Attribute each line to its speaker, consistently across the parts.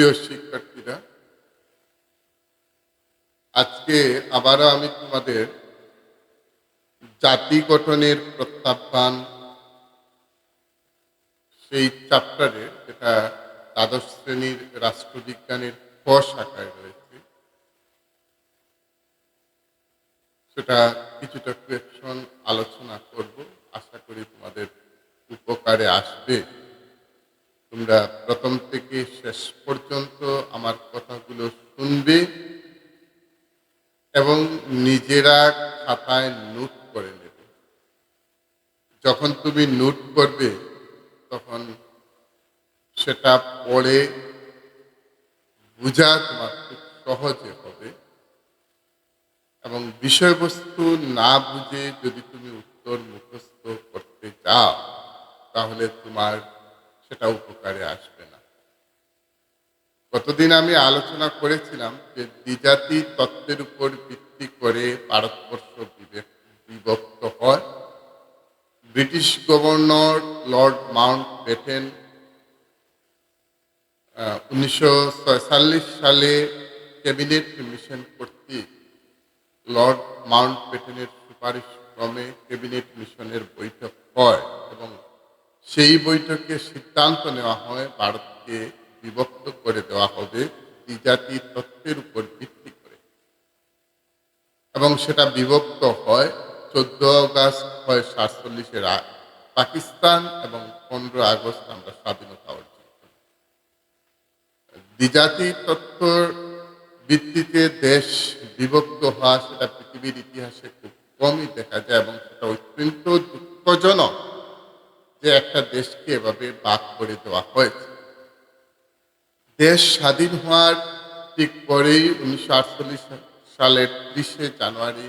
Speaker 1: প্রিয় শিক্ষার্থীরা, আজকে আবারও আমি তোমাদের জাতি গঠনের প্রত্যাহ্বান সেই চ্যাপ্টারে যেটা দ্বাদশ শ্রেণির রাষ্ট্রবিজ্ঞানের ক শাখায় রয়েছে, সেটা কিছুটা কোয়েকশন আলোচনা করব। আশা করি তোমাদের উপকারে আসবে। তোমরা প্রথম থেকে শেষ পর্যন্ত আমার কথাগুলো শুনবে এবং নিজেরা খাতায় নোট করে নেবে। যখন তুমি নোট করবে, তখন সেটা পড়ে বোঝা তোমার খুব সহজে হবে এবং বিষয়বস্তু না বুঝে যদি তুমি উত্তর মুখস্থ করতে চাও তাহলে তোমার সেটা উপকারে আসবে না। গতদিন আমি আলোচনা করেছিলাম যে দ্বিজাতি তত্ত্বের উপর ভিত্তি করে ভারতবর্ষ বিভক্ত হয়। British governor Lord Mountbatten উনিশশো সালে ক্যাবিনেট মিশন কর্তৃক লর্ড মাউন্ট বেটেনের সুপারিশ ক্রমে ক্যাবিনেট মিশনের বৈঠক হয় এবং সেই বৈঠকে সিদ্ধান্ত নেওয়া হয়, ভারতকে বিভক্ত করে দেওয়া হবে দ্বিজাতি তত্ত্বের উপর ভিত্তি করে। এবং সেটা বিভক্ত হয় চোদ্দ আগস্ট হয় সাতচল্লিশের পাকিস্তান এবং পনেরো আগস্ট আমরা স্বাধীনতা অর্জন করি। দ্বিজাতি তত্ত্বর ভিত্তিতে দেশ বিভক্ত হওয়া সেটা পৃথিবীর ইতিহাসে খুব কমই দেখা যায় এবং সেটা অত্যন্ত দুঃখজনক। যে একটা দেশকে এভাবে বাক করে দেওয়া হয়েছে। দেশ স্বাধীন হওয়ার ঠিক পরেই উনিশশো আটচল্লিশ সালের ত্রিশে জানুয়ারি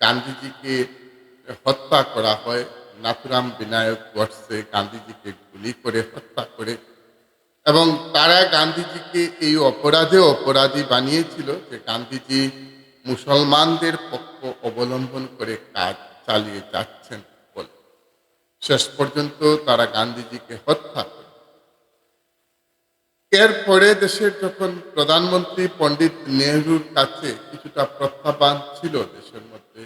Speaker 1: গান্ধীজিকে হত্যা করা হয়। নাথুরাম বিনায়ক গডসে গান্ধীজিকে গুলি করে হত্যা করে এবং তারা গান্ধীজিকে এই অপরাধে অপরাধী বানিয়েছিল যে গান্ধীজি মুসলমানদের পক্ষ অবলম্বন করে কাজ চালিয়ে যাচ্ছেন। শেষ পর্যন্ত তারা গান্ধীজিকে হত্যা এরপরে দেশের যখন প্রধানমন্ত্রী পণ্ডিত নেহরুর কাছে কিছুটা প্রত্যাহ্বান ছিল দেশের মধ্যে,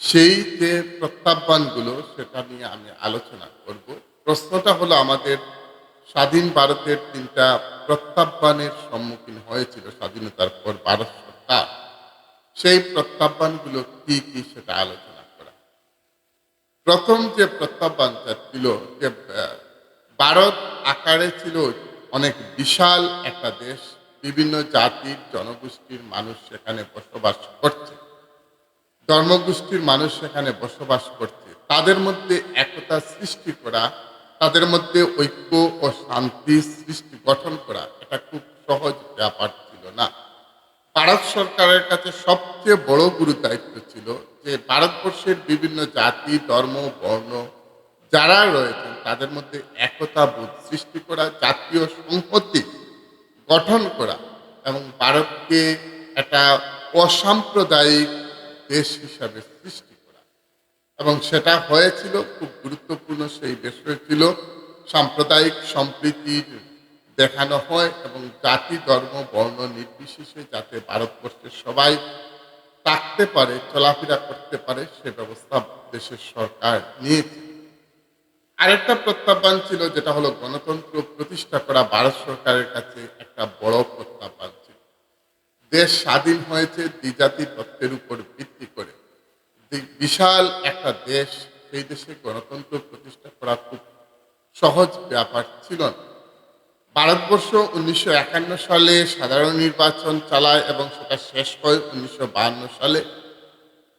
Speaker 1: সেই যে প্রত্যাহ্বানগুলো সেটা নিয়ে আমি আলোচনা করব। প্রশ্নটা হলো আমাদের স্বাধীন ভারতের তিনটা প্রত্যাহ্বানের সম্মুখীন হয়েছিল স্বাধীনতার পর ভারত সরকার। সেই প্রত্যাহ্বানগুলো কি কি সেটা আলোচনা প্রথম যে প্রত্যাহ্বানটা ছিল যে ভারত আকারে ছিল অনেক বিশাল একটা দেশ, বিভিন্ন জাতির জনগোষ্ঠীর মানুষ সেখানে বসবাস করছে। ধর্মগোষ্ঠীর মানুষ সেখানে বসবাস করছে। তাদের মধ্যে একতা সৃষ্টি করা, তাদের মধ্যে ঐক্য ও শান্তি সৃষ্টি গঠন করা, এটা খুব সহজ ব্যাপার ছিল না। ভারত সরকারের কাছে সবচেয়ে বড় গুরু দায়িত্ব ছিল যে ভারতবর্ষের বিভিন্ন জাতি, ধর্ম, বর্ণ যারা রয়েছেন, তাদের মধ্যে একতা বোধ সৃষ্টি করা, জাতীয় সংহতি গঠন করা এবং ভারতকে একটা অসাম্প্রদায়িক দেশ হিসাবে সৃষ্টি করা। এবং সেটা হয়েছিল, খুব গুরুত্বপূর্ণ সেই বিষয় ছিল সাম্প্রদায়িক সম্প্রীতির দেখানো হয় এবং জাতি, ধর্ম, বর্ণ নির্বিশেষে যাতে ভারতবর্ষের সবাই থাকতে পারে, চলাফেরা করতে পারে, সে ব্যবস্থা দেশের সরকার নিয়েছে। আরেকটা প্রত্যাহ্বান ছিল, যেটা হলো গণতন্ত্র প্রতিষ্ঠা করা ভারত সরকারের কাছে একটা বড় প্রত্যাহ্বান ছিল। দেশ স্বাধীন হয়েছে দ্বিজাতি তত্ত্বের উপর ভিত্তি করে। বিশাল একটা দেশ, সেই দেশে গণতন্ত্র প্রতিষ্ঠা করা খুব সহজ ব্যাপার ছিল না। ভারতবর্ষ উনিশশো একান্ন সালে সাধারণ নির্বাচন চালায় এবং সেটা শেষ হয় উনিশশো সালে।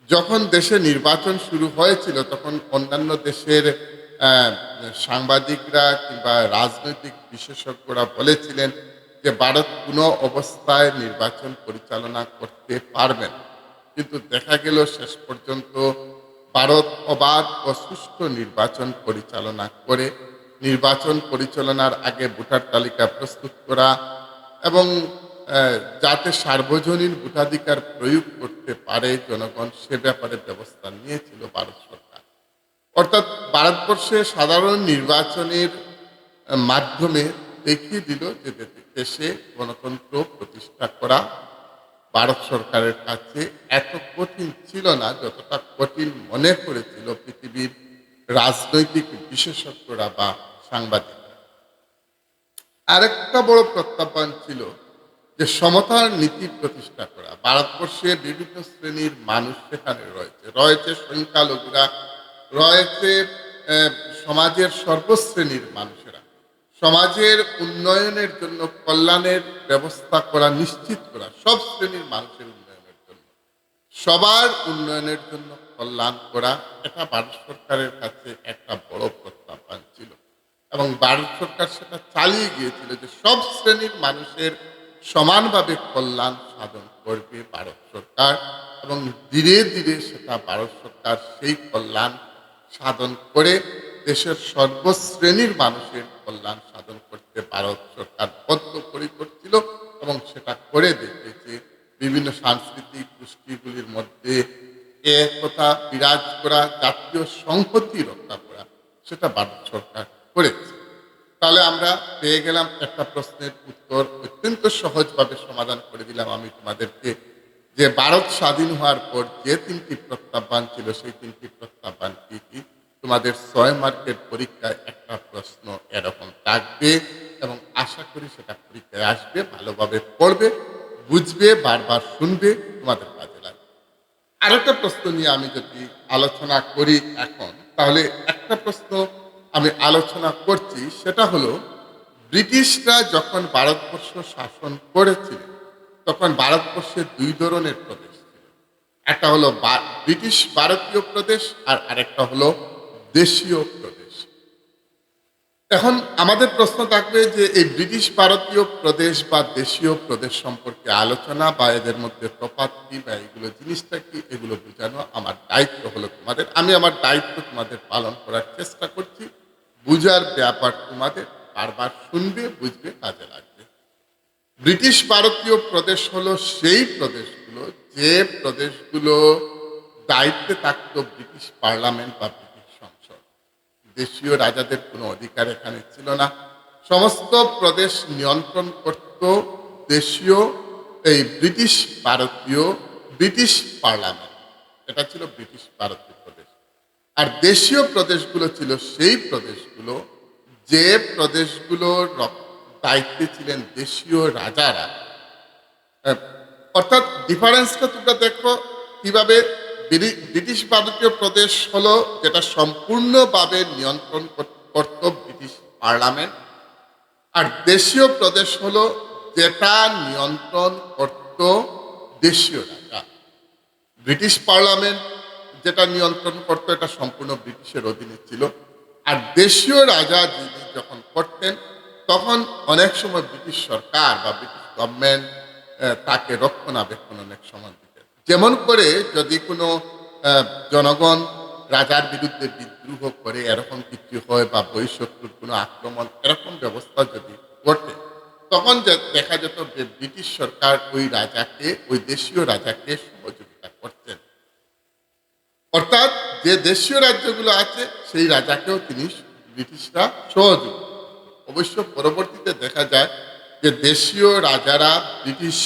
Speaker 1: যখন দেশে নির্বাচন শুরু হয়েছিল, তখন অন্যান্য দেশের সাংবাদিকরা কিংবা রাজনৈতিক বিশেষজ্ঞরা বলেছিলেন যে ভারত কোনো অবস্থায় নির্বাচন পরিচালনা করতে পারবে না। কিন্তু দেখা গেল শেষ পর্যন্ত ভারত অবাধ ও সুষ্ঠু নির্বাচন পরিচালনা করে নির্বাচন পরিচালনার আগে ভোটার তালিকা প্রস্তুত করা এবং যাতে সার্বজনীন ভোটাধিকার প্রয়োগ করতে পারে, জনগণ সে ব্যাপারে ব্যবস্থা নিয়েছিল ভারত সরকার। অর্থাৎ ভারতবর্ষে সাধারণ নির্বাচনের মাধ্যমে দেখিয়ে দিল যে দেশে গণতন্ত্র প্রতিষ্ঠা করা ভারত সরকারের কাছে এত কঠিন ছিল না, যতটা কঠিন মনে করেছিল পৃথিবীর রাজনৈতিক বিশেষজ্ঞরা বা সাংবাদিকরা আরেকটা বড় প্রত্যাহ্বান ছিল যে সমতার নীতি প্রতিষ্ঠা করা। ভারতবর্ষে বিভিন্ন শ্রেণির মানুষ সেখানে রয়েছে। রয়েছে সংখ্যালঘুরা, রয়েছে সমাজের সর্বশ্রেণীর মানুষেরা। সমাজের উন্নয়নের জন্য, কল্যাণের ব্যবস্থা করা নিশ্চিত করা সব শ্রেণির মানুষের উন্নয়নের জন্য। সবার উন্নয়নের জন্য কল্যাণ করা, এটা ভারত সরকারের কাছে একটা বড় প্রত্যাহ্বান ছিল। এবং ভারত সরকার সেটা চালিয়ে গিয়েছিল যে সব শ্রেণির মানুষের সমানভাবে কল্যাণ সাধন করবে ভারত সরকার এবং ধীরে ধীরে সেটা ভারত সরকার সেই কল্যাণ সাধন করে দেশের সর্বশ্রেণীর মানুষের কল্যাণ সাধন করতে ভারত সরকার বদ্ধপরিকর ছিল এবং সেটা করে দেখিয়েছে। বিভিন্ন সাংস্কৃতিক গোষ্ঠীগুলির মধ্যে একতা বিরাজ করা, জাতীয় সংহতি রক্ষা করা, সেটা ভারত সরকার করেছে। তাহলে আমরা পেয়ে গেলাম একটা প্রশ্নের উত্তর অত্যন্ত সহজভাবে সমাধান করে দিলাম আমি তোমাদেরকে। যে ভারত স্বাধীন হওয়ার পর যে তিনটি প্রত্যাহ্বান ছিল, সেই তিনটি প্রত্যাহ্বান কি কি? তোমাদের ছয় মার্কের পরীক্ষায় একটা প্রশ্ন এরকম থাকবে এবং আশা করি সেটা পরীক্ষায় আসবে, ভালোভাবে পড়বে, বুঝবে, বারবার শুনবে, তোমাদের কাজে লাগবে। আরেকটা প্রশ্ন নিয়ে আমি যদি আলোচনা করি এখন, তাহলে একটা প্রশ্ন আমি আলোচনা করছি সেটা হলো, ব্রিটিশরা যখন ভারতবর্ষ শাসন করেছিলেন তখন ভারতবর্ষে দুই ধরনের প্রদেশ ছিল। একটা হলো ব্রিটিশ ভারতীয় প্রদেশ আর আরেকটা হলো দেশীয় প্রদেশ। এখন আমাদের প্রশ্ন থাকবে যে এই ব্রিটিশ ভারতীয় প্রদেশ বা দেশীয় প্রদেশ সম্পর্কে আলোচনা বা এদের মধ্যে তফাৎ কি বা এগুলো জিনিসটা কি, এগুলো বোঝানো আমার দায়িত্ব হলো তোমাদের। আমি আমার দায়িত্ব তোমাদের পালন করার চেষ্টা করছি। বুঝার ব্যাপার তোমাদের বারবার শুনবে, বুঝবে, কাজে লাগবে। ব্রিটিশ ভারতীয় প্রদেশ হলো সেই প্রদেশগুলো, যে প্রদেশগুলো দায়িত্বে থাকতো ব্রিটিশ পার্লামেন্ট বা ব্রিটিশ সংসদ। দেশীয় রাজাদের কোনো অধিকার এখানে ছিল না। সমস্ত প্রদেশ নিয়ন্ত্রণ করত দেশীয়, এই ব্রিটিশ ভারতীয়, ব্রিটিশ পার্লামেন্ট। এটা ছিল ব্রিটিশ ভারতীয় আর দেশীয় প্রদেশগুলো ছিল সেই প্রদেশগুলো, যে প্রদেশগুলোর দায়িত্বে ছিলেন দেশীয় রাজারা। অর্থাৎ ডিফারেন্সটা তোমরা দেখো কীভাবে ব্রি- ব্রিটিশ ভারতীয় প্রদেশ হলো যেটা সম্পূর্ণভাবে নিয়ন্ত্রণ কর- করত ব্রিটিশ পার্লামেন্ট, আর দেশীয় প্রদেশ হলো যেটা নিয়ন্ত্রণ করত দেশীয় রাজা। ব্রিটিশ পার্লামেন্ট যেটা নিয়ন্ত্রণ করতো, এটা সম্পূর্ণ ব্রিটিশের অধীনে ছিল। আর দেশীয় রাজা যিনি যখন করতেন, তখন অনেক সময় ব্রিটিশ সরকার বা ব্রিটিশ গভর্নমেন্ট তাকে রক্ষণাবেক্ষণ অনেক সময় দিতেন। যেমন করে যদি কোনো জনগণ রাজার বিরুদ্ধে বিদ্রোহ করে, এরকম কিছু হয় বা বহিঃশত্রুর কোনো আক্রমণ, এরকম ব্যবস্থা যদি ঘটে, তখন দেখা যেত যে ব্রিটিশ সরকার ওই রাজাকে, ওই দেশীয় রাজাকে সহযোগিতা করতেন অর্থাৎ যে দেশীয় রাজ্যগুলো আছে, সেই রাজাকেও তিনি ব্রিটিশরা সহযোগ অবশ্য পরবর্তীতে দেখা যায় যে দেশীয় রাজারা ব্রিটিশ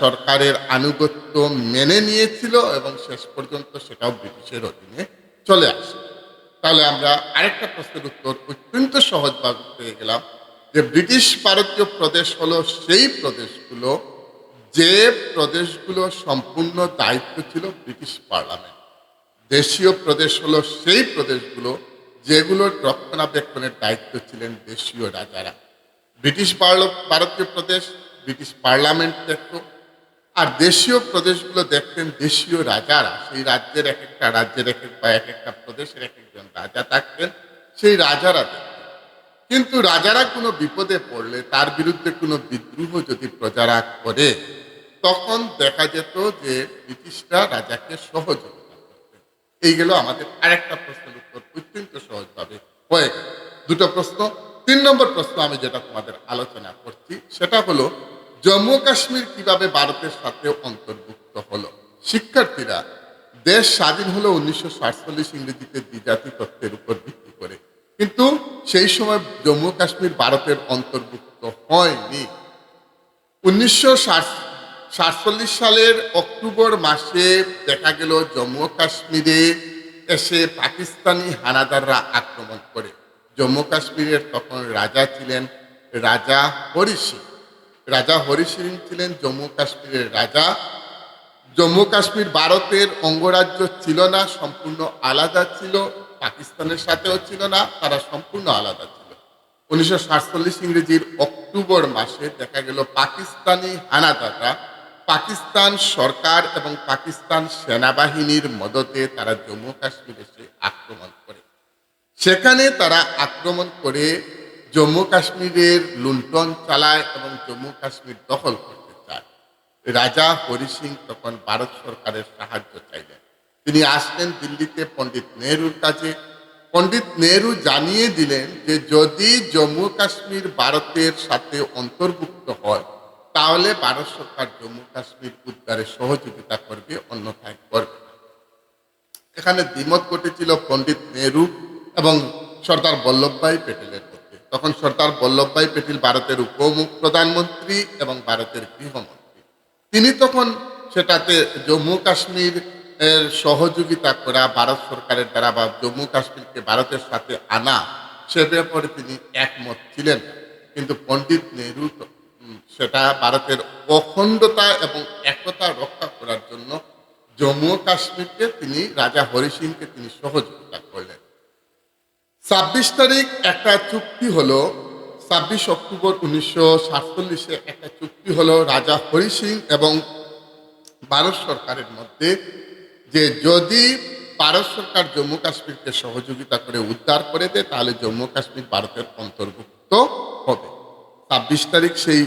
Speaker 1: সরকারের আনুগত্য মেনে নিয়েছিল এবং শেষ পর্যন্ত সেটাও ব্রিটিশের অধীনে চলে আসে। তাহলে আমরা আরেকটা প্রশ্নের উত্তর অত্যন্ত সহজভাবে পেয়ে গেলাম যে ব্রিটিশ ভারতীয় প্রদেশ হলো সেই প্রদেশগুলো যে প্রদেশগুলো সম্পূর্ণ দায়িত্ব ছিল ব্রিটিশ পার্লামেন্ট দেশীয় প্রদেশ হলো সেই প্রদেশগুলো যেগুলোর রক্ষণাবেক্ষণের দায়িত্ব ছিলেন দেশীয় রাজারা। ব্রিটিশ ভারতীয় প্রদেশ, ব্রিটিশ পার্লামেন্ট দেখত, আর দেশীয় প্রদেশগুলো দেখতেন দেশীয় রাজারা। সেই রাজ্যের এক একটা রাজ্যের এক এক বা এক একটা প্রদেশের এক একজন রাজা থাকতেন, সেই রাজারা দেখতেন। কিন্তু রাজারা কোনো বিপদে পড়লে, তার বিরুদ্ধে কোনো বিদ্রোহ যদি প্রজারা করে, তখন দেখা যেত যে ব্রিটিশরা রাজাকে সহযোগিতা এই গেল আমাদের আরেকটা প্রশ্নের উত্তর। অত্যন্ত সহজভাবে হয়ে গেল। দুটো প্রশ্ন, তিন নম্বর প্রশ্ন আমি যেটা তোমাদের আলোচনা করছি, সেটা হলো, জম্মু কাশ্মীর কীভাবে ভারতের সাথে অন্তর্ভুক্ত হলো? শিক্ষার্থীরা দেশ স্বাধীন হলো উনিশশো সাতচল্লিশ ইংরেজিতে দ্বিজাতি তত্ত্বের উপর ভিত্তি করে। কিন্তু সেই সময় জম্মু কাশ্মীর ভারতের অন্তর্ভুক্ত হয়নি। উনিশশো সাতচল্লিশ সালের অক্টোবর মাসে দেখা গেল জম্মু কাশ্মীরে এসে পাকিস্তানি হানাদাররা আক্রমণ করে। জম্মু কাশ্মীরের তখন রাজা ছিলেন রাজা হরি সিং রাজা হরি সিং ছিলেন জম্মু কাশ্মীরের রাজা। জম্মু কাশ্মীর ভারতের অঙ্গরাজ্য ছিল না, সম্পূর্ণ আলাদা ছিল। পাকিস্তানের সাথেও ছিল না, তারা সম্পূর্ণ আলাদা ছিল। উনিশশো সাতচল্লিশ ইংরেজির অক্টোবর মাসে দেখা গেল পাকিস্তানি হানাদাররা পাকিস্তান সরকার এবং পাকিস্তান সেনাবাহিনীর মদতে তারা জম্মু কাশ্মীরে এসে আক্রমণ করে। সেখানে তারা আক্রমণ করে জম্মু কাশ্মীরের লুণ্ঠন চালায় এবং জম্মু কাশ্মীর দখল করতে চায়। রাজা হরি সিং তখন ভারত সরকারের সাহায্য চাইলেন। তিনি আসলেন দিল্লিতে পণ্ডিত নেহরুর কাছে। পণ্ডিত নেহরু জানিয়ে দিলেন যে, যদি জম্মু কাশ্মীর ভারতের সাথে অন্তর্ভুক্ত হয় তাহলে ভারত সরকার জম্মু কাশ্মীর উদ্ধারে সহযোগিতা করবে, অন্যথায় করবে এখানে দ্বিমত ঘটেছিল পণ্ডিত নেহরু এবং সর্দার বল্লভভাই প্যাটেলের মধ্যে। তখন সর্দার বল্লভভাই প্যাটেল ভারতের উপ প্রধানমন্ত্রী এবং ভারতের গৃহমন্ত্রী। তিনি তখন সেটাতে জম্মু কাশ্মীর এর সহযোগিতা করা ভারত সরকারের দ্বারা বা জম্মু কাশ্মীরকে ভারতের সাথে আনা সে ব্যাপারে তিনি একমত ছিলেন কিন্তু পণ্ডিত নেহরু সেটা ভারতের অখণ্ডতা এবং একতা রক্ষা করার জন্য জম্মু কাশ্মীরকে তিনি, রাজা হরি সিংকে তিনি সহযোগিতা করলেন। ছাব্বিশ তারিখ একটা চুক্তি হলো, ছাব্বিশ অক্টোবর উনিশশো একটা চুক্তি হলো, রাজা হরি সিং এবং ভারত সরকারের মধ্যে যে যদি ভারত সরকার জম্মু কাশ্মীরকে সহযোগিতা করে উদ্ধার করে দেয়, তাহলে জম্মু কাশ্মীর ভারতের অন্তর্ভুক্ত হবে। ছাব্বিশ তারিখ সেই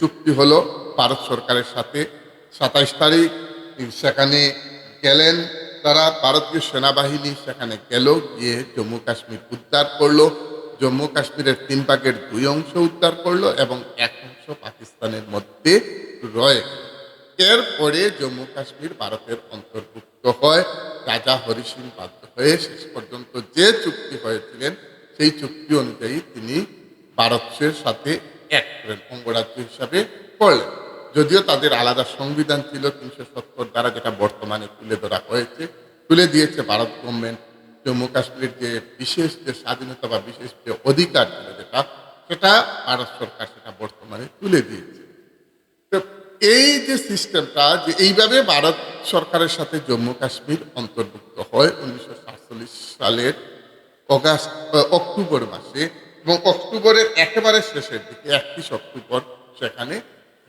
Speaker 1: চুক্তি হলো ভারত সরকারের সাথে। সাতাইশ তারিখ সেখানে গেলেন। তারা ভারতীয় সেনাবাহিনী সেখানে গেল, গিয়ে জম্মু কাশ্মীর উদ্ধার করল। জম্মু কাশ্মীরের তিন ভাগের দুই অংশ উদ্ধার করল এবং এক অংশ পাকিস্তানের মধ্যে রয়ে এরপরে জম্মু কাশ্মীর ভারতের অন্তর্ভুক্ত হয়। রাজা হরি সিং বাধ্য হয়ে শেষ পর্যন্ত যে চুক্তি হয়েছিলেন, সেই চুক্তি অনুযায়ী তিনি ভারতের সাথে এক করেন অঙ্গরাজ্য হিসাবে পড়লেন যদিও তাদের আলাদা সংবিধান ছিল, তিনশো সত্তর দ্বারা যেটা বর্তমানে তুলে ধরা হয়েছে, তুলে দিয়েছে ভারত গভর্নমেন্ট জম্মু কাশ্মীর যে বিশেষ যে স্বাধীনতা বা বিশেষ যে অধিকার ছিল যেটা, সেটা ভারত সরকার সেটা বর্তমানে তুলে দিয়েছে। তো এই যে সিস্টেমটা, যে এইভাবে ভারত সরকারের সাথে জম্মু কাশ্মীর অন্তর্ভুক্ত হয়, উনিশশো সাতচল্লিশ সালের অগাস্ট অক্টোবর মাসে এবং অক্টোবরের একেবারে শেষের দিকে একত্রিশ অক্টোবর সেখানে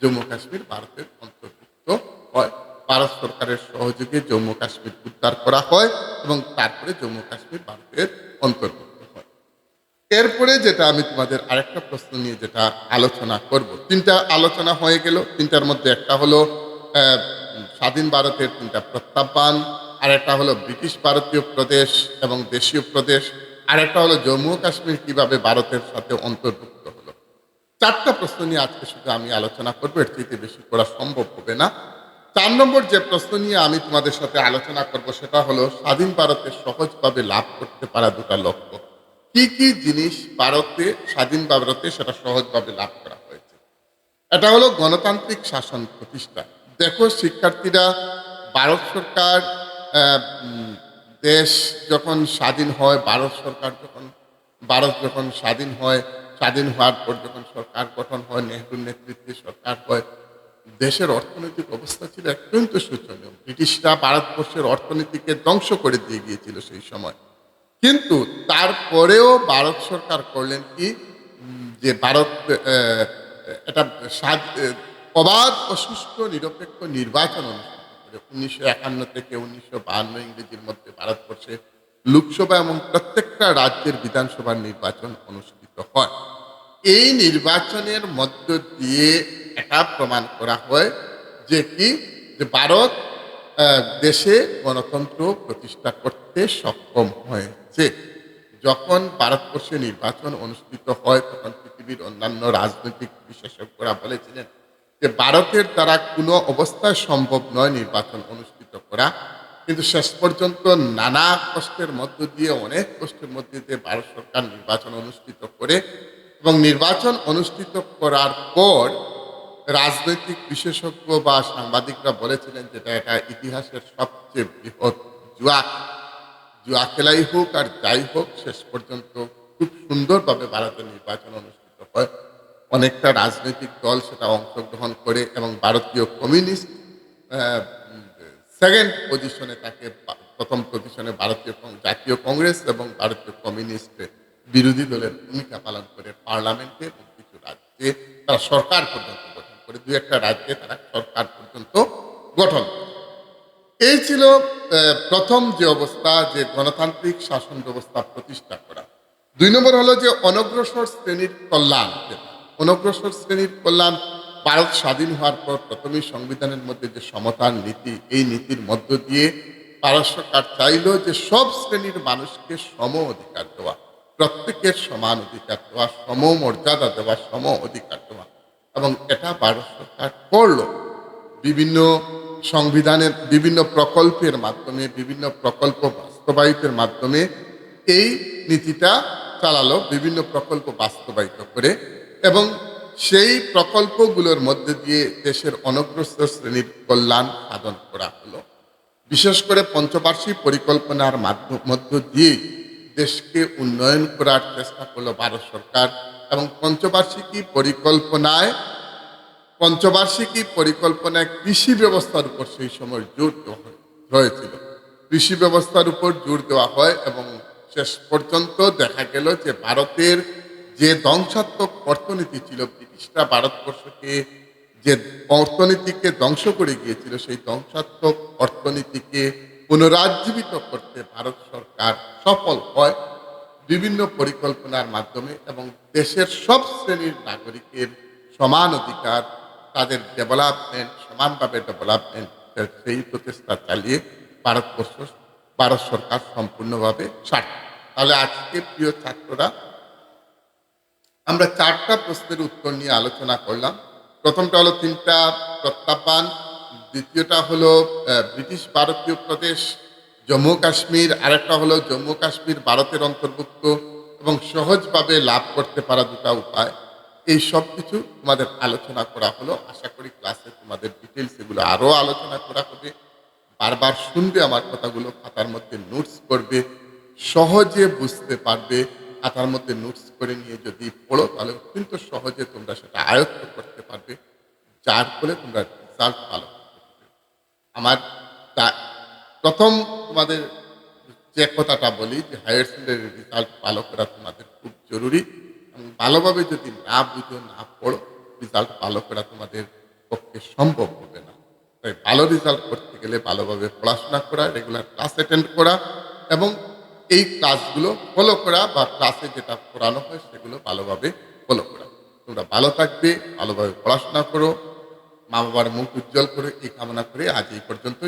Speaker 1: জম্মু কাশ্মীর ভারতের অন্তর্ভুক্ত হয়। ভারত সরকারের সহযোগে জম্মু কাশ্মীর উদ্ধার করা হয় এবং তারপরে জম্মু কাশ্মীর ভারতের অন্তর্ভুক্ত হয়। এরপরে যেটা আমি তোমাদের আরেকটা প্রশ্ন নিয়ে যেটা আলোচনা করব। তিনটা আলোচনা হয়ে গেল। তিনটার মধ্যে একটা হলো স্বাধীন ভারতের তিনটা প্রত্যাহ্বান আর একটা হলো ব্রিটিশ ভারতীয় প্রদেশ এবং দেশীয় প্রদেশ। আরেকটা হলো জম্মু কাশ্মীর কীভাবে ভারতের সাথে অন্তর্ভুক্ত হলো? চারটা প্রশ্ন নিয়ে আজকে শুধু আমি আলোচনা করব, এর থেকে বেশি করা সম্ভব হবে না। চার নম্বর যে প্রশ্ন নিয়ে আমি তোমাদের সাথে আলোচনা করব, সেটা হলো স্বাধীন ভারতে সহজভাবে লাভ করতে পারা দুটা লক্ষ্য। কি কি জিনিস ভারতে, স্বাধীন ভারতে সেটা সহজভাবে লাভ করা হয়েছে? এটা হলো গণতান্ত্রিক শাসন প্রতিষ্ঠা। দেখো শিক্ষার্থীরা, ভারত সরকার দেশ যখন স্বাধীন হয়, ভারত সরকার যখন, ভারত যখন স্বাধীন হয়, স্বাধীন হওয়ার পর যখন সরকার গঠন হয়, নেহরুর নেতৃত্বে সরকার হয়, দেশের অর্থনৈতিক অবস্থা ছিল অত্যন্ত শোচনীয়। ব্রিটিশরা ভারতবর্ষের অর্থনীতিকে ধ্বংস করে দিয়ে গিয়েছিল সেই সময়। কিন্তু তারপরেও ভারত সরকার করলেন কি? যে ভারত এটা অবাধ অসুস্থ নিরপেক্ষ নির্বাচন করে উনিশশো একান্ন থেকে উনিশশো বাহান্ন ইংরেজির মধ্যে ভারতবর্ষে লোকসভা এবং প্রত্যেকটা রাজ্যের বিধানসভার নির্বাচন অনুষ্ঠিত হয়। এই নির্বাচনের মধ্য দিয়ে এটা প্রমাণ করা হয় যে কি? যে ভারত দেশে গণতন্ত্র প্রতিষ্ঠা করতে সক্ষম হয়েছে। যখন ভারতবর্ষে নির্বাচন অনুষ্ঠিত হয়, তখন পৃথিবীর অন্যান্য রাজনৈতিক বিশেষজ্ঞরা বলেছিলেন যে ভারতের দ্বারা কোনো অবস্থায় সম্ভব নয় নির্বাচন অনুষ্ঠিত করা, কিন্তু শেষ পর্যন্ত নানা কষ্টের মধ্য দিয়ে, অনেক কষ্টের মধ্যে দিয়ে ভারত সরকার নির্বাচন অনুষ্ঠিত করে এবং নির্বাচন অনুষ্ঠিত করার পর রাজনৈতিক বিশেষজ্ঞ বা সাংবাদিকরা বলেছিলেন যেটা এটা ইতিহাসের সবচেয়ে বৃহৎ জুয়া। জুয়া খেলাই হোক আর যাই হোক, শেষ পর্যন্ত খুব সুন্দরভাবে ভারতের নির্বাচন অনুষ্ঠিত হয়। অনেকটা রাজনৈতিক দল সেটা অংশগ্রহণ করে এবং ভারতীয় কমিউনিস্ট সেকেন্ড পজিশনে তাকে প্রথম পজিশনে ভারতীয় জাতীয় কংগ্রেস এবং ভারতীয় কমিউনিস্ট বিরোধী দলের ভূমিকা পালন করে পার্লামেন্টে এবং কিছু রাজ্যে। তারা সরকার পর্যন্ত গঠন করে, দু একটা রাজ্যে তারা সরকার পর্যন্ত গঠন এই ছিল প্রথম যে অবস্থা, যে গণতান্ত্রিক শাসন ব্যবস্থা প্রতিষ্ঠা করা। দুই নম্বর হলো যে অনগ্রসর শ্রেণির কল্যাণ। অনগ্রসর শ্রেণির কল্যাণ, ভারত স্বাধীন হওয়ার পর প্রথমেই সংবিধানের মধ্যে যে সমতার নীতি, এই নীতির মধ্য দিয়ে ভারত সরকার চাইল যে সব শ্রেণির মানুষকে সম অধিকার দেওয়া, প্রত্যেকের সমান অধিকার দেওয়া, সম মর্যাদা দেওয়া, সম অধিকার দেওয়া। এবং এটা ভারত সরকার করল। বিভিন্ন সংবিধানের, বিভিন্ন প্রকল্পের মাধ্যমে, বিভিন্ন প্রকল্প বাস্তবায়িতের মাধ্যমে এই নীতিটা চালালো, বিভিন্ন প্রকল্প বাস্তবায়িত করে এবং সেই প্রকল্পগুলোর মধ্যে দিয়ে দেশের অনগ্রসর শ্রেণির কল্যাণ সাধন করা হলো। বিশেষ করে পঞ্চবার্ষিক পরিকল্পনার মধ্য দিয়ে দেশকে উন্নয়ন করার চেষ্টা করল ভারত সরকার এবং পঞ্চবার্ষিকী পরিকল্পনায় পঞ্চবার্ষিকী পরিকল্পনায় কৃষি ব্যবস্থার উপর সেই সময় জোর দেওয়া হয়েছিল কৃষি ব্যবস্থার উপর জোর দেওয়া হয় এবং শেষ পর্যন্ত দেখা গেল যে ভারতের যে ধ্বংসাত্মক অর্থনীতি ছিল ব্রিটিশরা ভারতবর্ষকে, যে অর্থনীতিকে ধ্বংস করে গিয়েছিল, সেই ধ্বংসাত্মক অর্থনীতিকে পুনরাজ্জীবিত করতে ভারত সরকার সফল হয় বিভিন্ন পরিকল্পনার মাধ্যমে এবং দেশের সব শ্রেণির নাগরিকের সমান অধিকার, তাদের ডেভেলপমেন্ট সমানভাবে ডেভেলপমেন্ট সেই প্রচেষ্টা চালিয়ে ভারতবর্ষ, ভারত সরকার সম্পূর্ণভাবে ছাড় তাহলে আজকে প্রিয় ছাত্ররা আমরা চারটা প্রশ্নের উত্তর নিয়ে আলোচনা করলাম। প্রথমটা হলো তিনটা প্রত্যাহ্বান, দ্বিতীয়টা হলো ব্রিটিশ ভারতীয় প্রদেশ, জম্মু কাশ্মীর, আরেকটা হলো জম্মু কাশ্মীর ভারতের অন্তর্ভুক্ত এবং সহজভাবে লাভ করতে পারা দুটা উপায়। এই সব কিছু তোমাদের আলোচনা করা হলো। আশা করি ক্লাসে তোমাদের ডিটেলস এগুলো আরও আলোচনা করা হবে। বারবার শুনবে আমার কথাগুলো, খাতার মধ্যে নোটস করবে, সহজে বুঝতে পারবে। খাতার মধ্যে নোটস করে নিয়ে যদি পড়ো, তাহলে অত্যন্ত সহজে তোমরা সেটা আয়ত্ত করতে পারবে, যার ফলে তোমরা রেজাল্ট ভালো আমার প্রথম তোমাদের যে কথাটা বলি, যে হায়ার সেকেন্ডারি রেজাল্ট ভালো করা তোমাদের খুব জরুরি। এবং ভালোভাবে যদি না বুঝো, না পড়ো রেজাল্ট ভালো করা তোমাদের পক্ষে সম্ভব হবে না। তাই ভালো রেজাল্ট করতে গেলে ভালোভাবে পড়াশোনা করা রেগুলার ক্লাস অ্যাটেন্ড করা, এবং এই ক্লাসগুলো ফলো করা বা ক্লাসে যেটা পড়ানো হয় সেগুলো ভালোভাবে ফলো করা। তোমরা ভালো থাকবে, ভালোভাবে পড়াশোনা করো মা বাবার মুখ উজ্জ্বল করে এই কামনা করে আজ এই পর্যন্ত